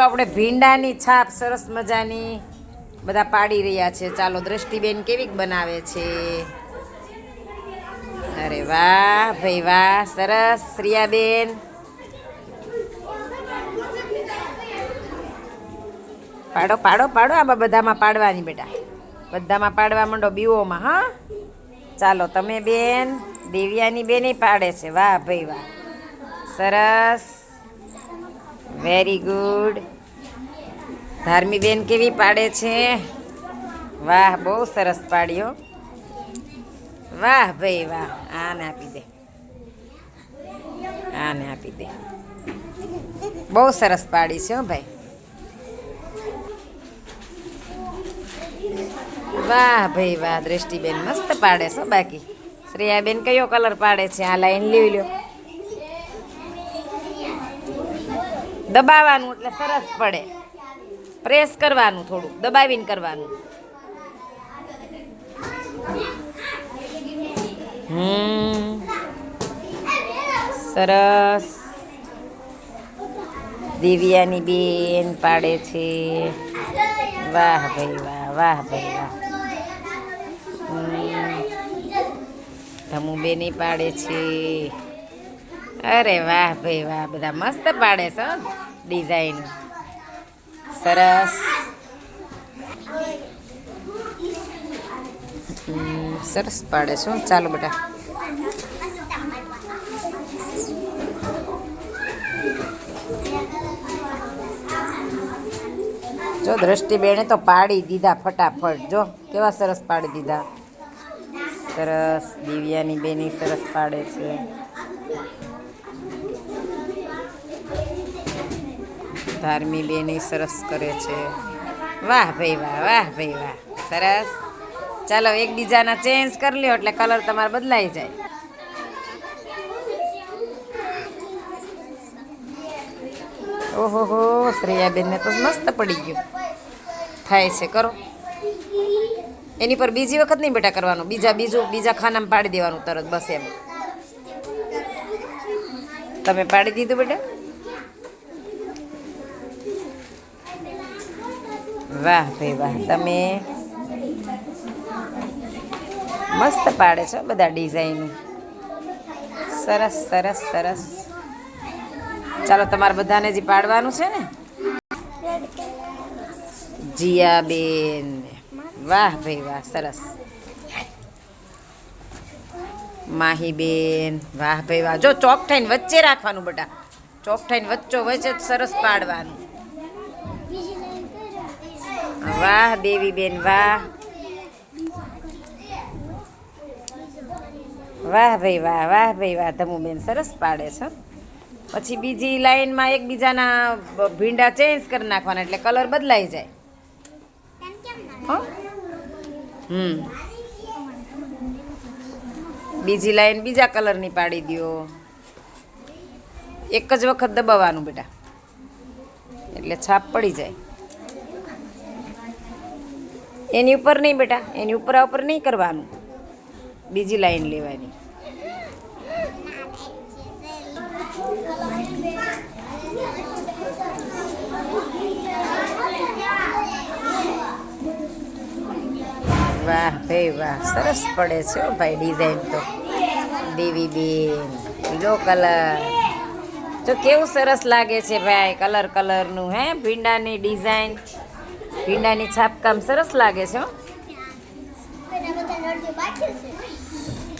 ચાલો આપણે ભીંડાની છાપ, સરસ મજાની બધા પાડી રહ્યા છે. ચાલો, દ્રષ્ટિબેન કેવીક બનાવે છે? અરે વાહ, ભાઈ વાહ, સરસ, શ્રિયાબેન. પાડો પાડો પાડો આ બધામાં પાડવાની બેટા. બધામાં પાડવા માંડો બીઓમાં, હા? ચાલો, તમે બેન, દેવિયાની બેને પાડે છે. વાહ, ભાઈ વાહ. સરસ. વેરી ગુડ ધાર્મી બેન કેવી પાડે છે? વાહ, બહુ સરસ પાડ્યો. વાહ ભાઈ વાહ, આને આપી દે. આને આપી દે. બહુ સરસ પાડી છે હો ભાઈ. વાહ ભાઈ વાહ, દ્રષ્ટિબેન મસ્ત પાડે છો બાકી. શ્રેયાબેન કયો કલર પાડે છે? આ લાઈન લઈ લ્યો. દબાવવાનું એટલે સરસ પડે. પ્રેસ કરવાનું થોડું દબાવીને કરવાનું. હમ. સરસ. દિવ્યાની બેન પાડે છે. વાહ ભાઈ વાહ વાહ ભાઈ વાહ. ધમુબેની પાડે છે. અરે વાહ ભાઈ વાહ, બધા મસ્ત પાડે છે ડિઝાઇન સરસ. સરસ પાડે છો ચાલો બેટા જો દ્રષ્ટિબેને તો પાડી દીધા ફટાફટ. જો, કેવા સરસ પાડી દીધા. સરસ. દિવ્યાની બેની સરસ પાડે છે. ધાર્મી બેની સરસ કરે છે. વાહ ભાઈ વાહ વાહ ભાઈ વાહ. સરસ. ચાલો એકબીજાના ચેન્જ કરી લ્યો એટલે કલર તમારે બદલાઈ જાય. ઓહો હો શ્રેયાબેનને તો મસ્ત પડી ગયું. થાય છે, કરો. એની પર બીજી વખત નહીં બેટા કરવાનું. બીજા બીજું, બીજા ખાનામાં પાડી દેવાનું તરત, બસ એમ. તમે પાડી દીધું બેટા? વાહ ભાઈ વાહ. તમે મસ્ત પાડે છો બધા ડિઝાઇન. સરસ સરસ સરસ. ચાલો, તમારે બધાને જે પાડવાનું છે ને? જીયાબેન. વાહ ભાઈ વાહ, સરસ. માહીબેન. વાહ ભાઈ વાહ. જો ચોક થઈને વચ્ચે રાખવાનું બેટા. ચોક થઈને વચ્ચો વચ્ચે સરસ પાડવાનું. વાહ દેવીબેન વાહ. વાહ ભાઈ, વાહ વાહ ભાઈ, વાહ. ધમુબેન સરસ પાડે છે. પછી બીજી લાઈનમાં એકબીજાના ભીંડા ચેન્જ કરી નાખવાના એટલે કલર બદલાઈ જાય? હમ. બીજી લાઈન બીજા કલરની પાડી દ્યો. એક જ વખત દબાવવાનું બેટા. એટલે છાપ પડી જાય. એની ઉપર નહીં બેટા, એની ઉપર આ ઉપર નહીં કરવાનું. બીજી લાઈન લેવાની. વાહ ભાઈ વાહ, સરસ પડે છે ભાઈ ડિઝાઇન તો. દેવી બેન પીળો કલર. તો કેવું સરસ લાગે છે ભાઈ, કલર કલરનું, હે, ભીંડાની ડિઝાઇન ભીંડાની છાપકામ સરસ લાગે છે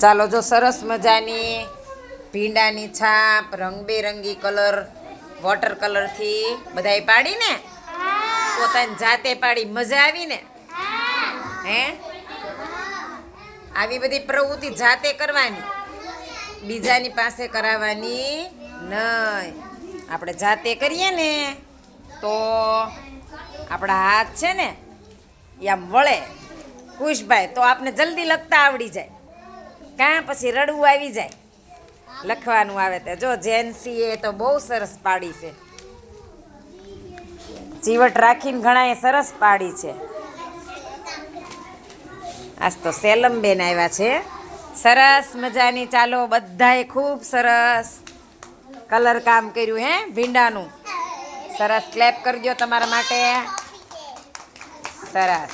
ચાલો જો સરસ મજાની ભીંડાની છાપ, રંગબેરંગી કલર વોટર કલરથી બધાય પાડીને પોતાની જાતે પાડી મજા આવીને. હે? આવી બધી પ્રવૃત્તિ જાતે કરવાની. બીજાની પાસે કરાવવાની નહીં આપણે જાતે કરીએ ને તો આપણા હાથ છે ને એ આમ વળે. કુશભાઈ, તો આપને જલ્દી લખતા આવડી જાય. કાં પછી રડવું આવી જાય. લખવાનું આવે તે. જો, જેન્સીએ તો બહુ સરસ પાડી છે. ચીવટ રાખીને ઘણાએ સરસ પાડી છે. આજ તો સેલમ બેન આવ્યા છે. સરસ મજાની ચાલો, બધાએ ખૂબ સરસ કલર કામ કર્યું, હે, ભીંડાનું. સરસ ક્લેપ કરજો તમારા માટે. સરસ.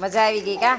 મજા આવી ગઈ કા?